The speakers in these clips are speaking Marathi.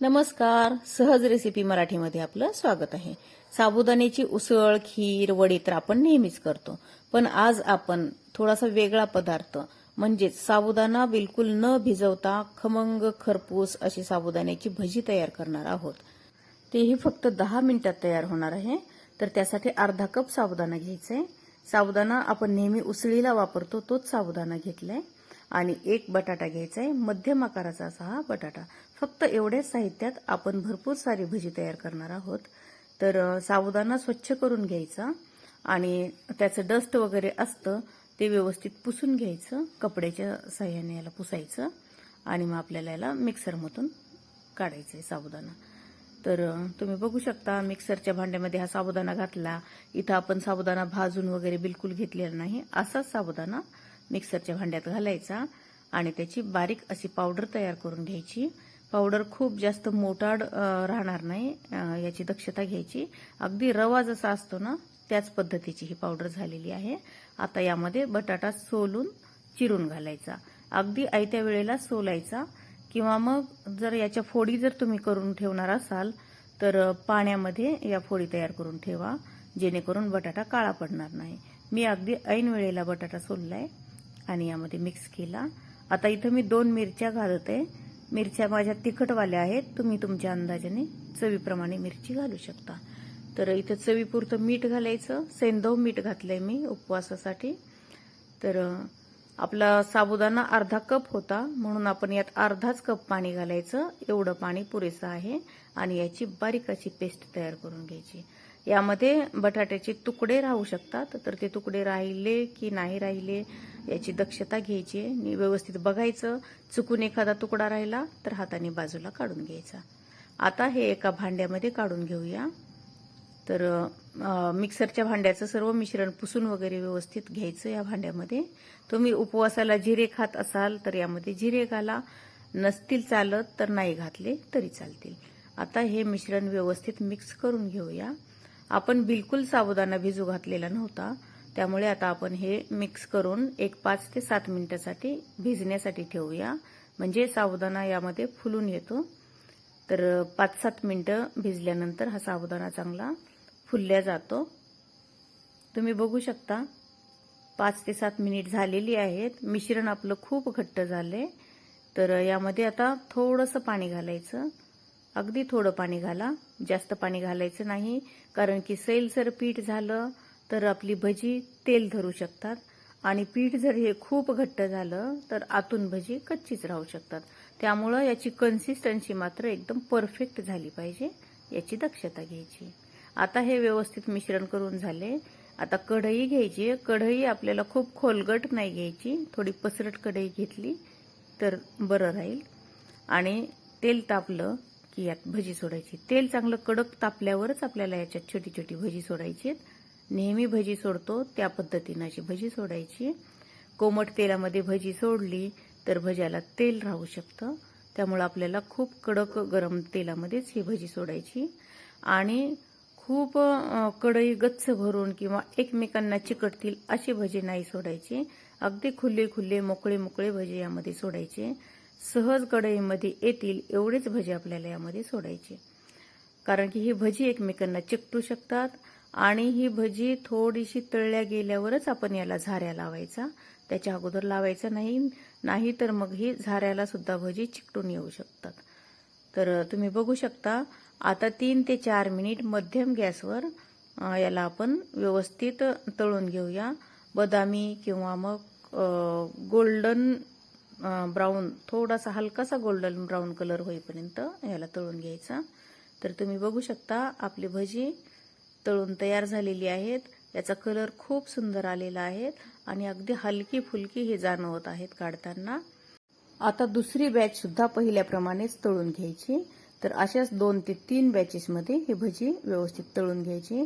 नमस्कार. सहज रेसिपी मराठीमध्ये आपलं स्वागत आहे. साबुदाण्याची उसळ खीर वडी तर आपण नेहमीच करतो. पण आज आपण थोडासा वेगळा पदार्थ म्हणजेच साबुदाणा बिलकुल न भिजवता खमंग खरपूस अशी साबुदाण्याची भजी तयार करणार आहोत. तेही फक्त दहा मिनिटात तयार होणार आहे. तर त्यासाठी अर्धा कप साबुदाणा घ्यायचा. आहे साबुदाणा आपण नेहमी उसळीला वापरतो तोच साबुदाणा घेतलाय. आणि एक बटाटा घ्यायचा आहे मध्यम आकाराचा असा हा बटाटा. फक्त एवढ्याच साहित्यात आपण भरपूर सारी भजी तयार करणार आहोत. तर साबुदाणा स्वच्छ करून घ्यायचा आणि त्याचं डस्ट वगैरे असतं ते व्यवस्थित पुसून घ्यायचं कपड्याच्या साह्याने याला पुसायचं आणि मग आपल्याला याला मिक्सरमधून काढायचं आहे साबुदाणा. तर तुम्ही बघू शकता मिक्सरच्या भांड्यामध्ये हा साबुदाणा घातला. इथं आपण साबुदाणा भाजून वगैरे बिलकुल घेतलेला नाही. असाच साबुदाणा मिक्सरच्या भांड्यात घालायचा आणि त्याची बारीक अशी पावडर तयार करून घ्यायची. पावडर खूप जास्त मोटाड राहणार नाही याची दक्षता घ्यायची. अगदी रवा जसा असतो ना त्याच पद्धतीची ही पावडर झालेली आहे. आता यामध्ये बटाटा सोलून चिरून घालायचा. अगदी आयत्या वेळेला सोलायचा किंवा मग जर याच्या फोडी जर तुम्ही करून ठेवणार असाल तर पाण्यामध्ये या फोडी तयार करून ठेवा जेणेकरून बटाटा काळा पडणार नाही. मी अगदी ऐन वेळेला बटाटा सोललाय. आणि यामध्ये मिक्स केला. आता इथं मी दोन मिरच्या घालत आहे. मिरच्या माझ्या तिखटवाल्या आहेत. तुम्ही तुमच्या अंदाजाने चवीप्रमाणे मिरची घालू शकता. तर इथं चवीपुरतं मीठ घालायचं. सेंदव मीठ घातलंय मी उपवासासाठी. तर आपला साबुदाणा अर्धा कप होता. म्हणून आपण यात अर्धाच कप पाणी घालायचं. एवढं पाणी पुरेसं आहे. आणि याची बारीक अशी पेस्ट तयार करून घ्यायची. यामध्ये बटाट्याचे तुकडे राहू शकतात. तर ते तुकडे राहिले की नाही राहिले याची दक्षता घ्यायची आणि व्यवस्थित बघायचं. चुकून एखादा तुकडा राहिला तर हाताने बाजूला काढून घ्यायचा. आता हे एका भांड्यामध्ये काढून घेऊया. तर मिक्सरच्या भांड्याचं सर्व मिश्रण पुसून वगैरे व्यवस्थित घ्यायचं या भांड्यामध्ये. तुम्ही उपवासाला जिरे खात असाल तर यामध्ये जिरे घाला. नसतील चालत तर नाही घातले तरी चालतील. आता हे मिश्रण व्यवस्थित मिक्स करून घेऊया. आपण बिलकुल साबुदाणा भिजू घातलेला नव्हता. त्यामुळे आता आपण हे मिक्स करून एक पाच ते सात मिनिटासाठी भिजण्यासाठी ठेवूया. म्हणजे साबुदाणा यामध्ये फुलून येतो. तर पाच सात मिनिटं भिजल्यानंतर हा साबुदाणा चांगला फुलल्या जातो. तुम्ही बघू शकता पाच ते सात मिनिट झालेली आहेत. मिश्रण आपलं खूप घट्ट झालंय. तर यामध्ये आता थोडंसं पाणी घालायचं. अगदी थोडं पाणी घाला. जास्त पाणी घालायचं नाही कारण की सैलसर पीठ झालं तर आपली भजी तेल धरू शकतात. आणि पीठ जर हे खूप घट्ट झालं तर आतून भजी कच्चीच राहू शकतात. त्यामुळं याची कन्सिस्टन्सी मात्र एकदम परफेक्ट झाली पाहिजे याची दक्षता घ्यायची. आता हे व्यवस्थित मिश्रण करून झाले. आता कढई घ्यायची. कढई आपल्याला खूप खोलगट नाही घ्यायची. थोडी पसरट कढई घेतली तर बरं राहील. आणि तेल तापलं की यात भजी सोडायची. तेल चांगलं कडक तापल्यावरच आपल्याला याच्यात छोटी छोटी भजी सोडायची नेहमी भजी सोडतो त्या पद्धतीनं अशी भजी सोडायची. कोमट तेलामध्ये भजी सोडली तर भज्याला तेल राहू शकतं. त्यामुळं आपल्याला खूप कडक गरम तेलामध्येच ही भजी सोडायची. आणि खूप कढई गच्च भरून किंवा एकमेकांना चिकटतील अशी भजी नाही सोडायची. अगदी खुल्ले खुल्ले मोकळे मोकळे भजी यामध्ये सोडायचे. सहज कढईमध्ये येतील एवढेच भजी आपल्याला यामध्ये सोडायचे. कारण की ही भजी एकमेकांना चिकटू शकतात आणि ही भजी थोडीशी तळल्या गेल्यावरच आपण याला झाऱ्या लावायचा. त्याच्या अगोदर लावायचा नाही नाही तर मग ही झाऱ्याला सुद्धा भजी चिकटून येऊ शकतात. तर तुम्ही बघू शकता आता तीन ते चार मिनिट मध्यम गॅसवर याला आपण व्यवस्थित तळून घेऊया. बदामी किंवा मग गोल्डन ब्राऊन थोडासा हलकासा गोल्डन ब्राऊन कलर होईपर्यंत याला तळून घ्यायचा. तर तुम्ही बघू शकता आपली भजी तळून तयार झालेली आहेत. याचा कलर खूप सुंदर आलेला आहे आणि अगदी हलकी फुलकी हे जाणवत आहेत काढताना. आता दुसरी बॅच सुद्धा पहिल्याप्रमाणेच तळून घ्यायची. तर अशाच दोन ते तीन बॅचेसमध्ये ही भजी व्यवस्थित तळून घ्यायची.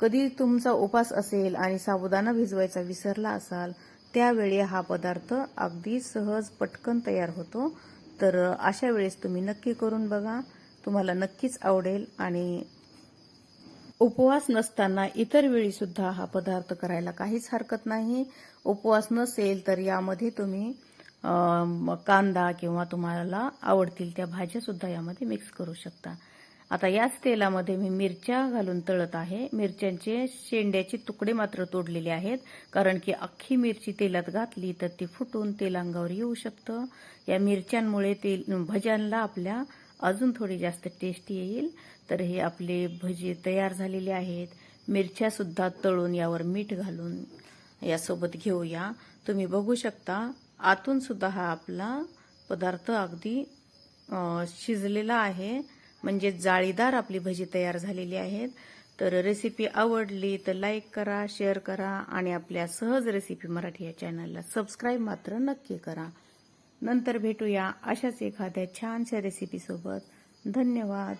कधी तुमचा उपास असेल आणि साबुदाणा भिजवायचा विसरला असाल त्यावेळी हा पदार्थ अगदी सहज पटकन तयार होतो. तर अशा वेळेस तुम्ही नक्की करून बघा. तुम्हाला नक्कीच आवडेल आणि उपवास नसताना इतर वेळी सुद्धा हा पदार्थ करायला काहीच हरकत नाही. उपवास नसेल तर यामध्ये तुम्ही कांदा किंवा तुम्हाला आवडतील त्या भाज्या सुद्धा यामध्ये मिक्स करू शकता. आता याच तेलामध्ये मी मिरच्या घालून तळत आहे. मिरच्यांचे शेंड्याचे तुकडे मात्र तोडलेले आहेत. कारण की अख्खी मिरची तेलात घातली तर ती फुटून तेल अंगावर येऊ शकतं. या मिरच्यांमुळे तेल भज्यांना आपल्या अजून थोडी जास्त टेस्ट येईल. तर हे आपले भजे तयार झालेले आहेत. मिरच्या सुद्धा तळून यावर मीठ घालून यासोबत घेऊया. तुम्ही बघू शकता आतून सुद्धा हा आपला पदार्थ अगदी शिजलेला आहे. म्हणजे जाळीदार आपली भजी तयार झालेली आहेत. तर रेसिपी आवडली तर लाईक करा शेअर करा आणि आपल्या सहज रेसिपी मराठी या चॅनलला सबस्क्राईब मात्र नक्की करा. नंतर भेटूया अशाच एखाद्या छानशा रेसिपीसोबत धन्यवाद.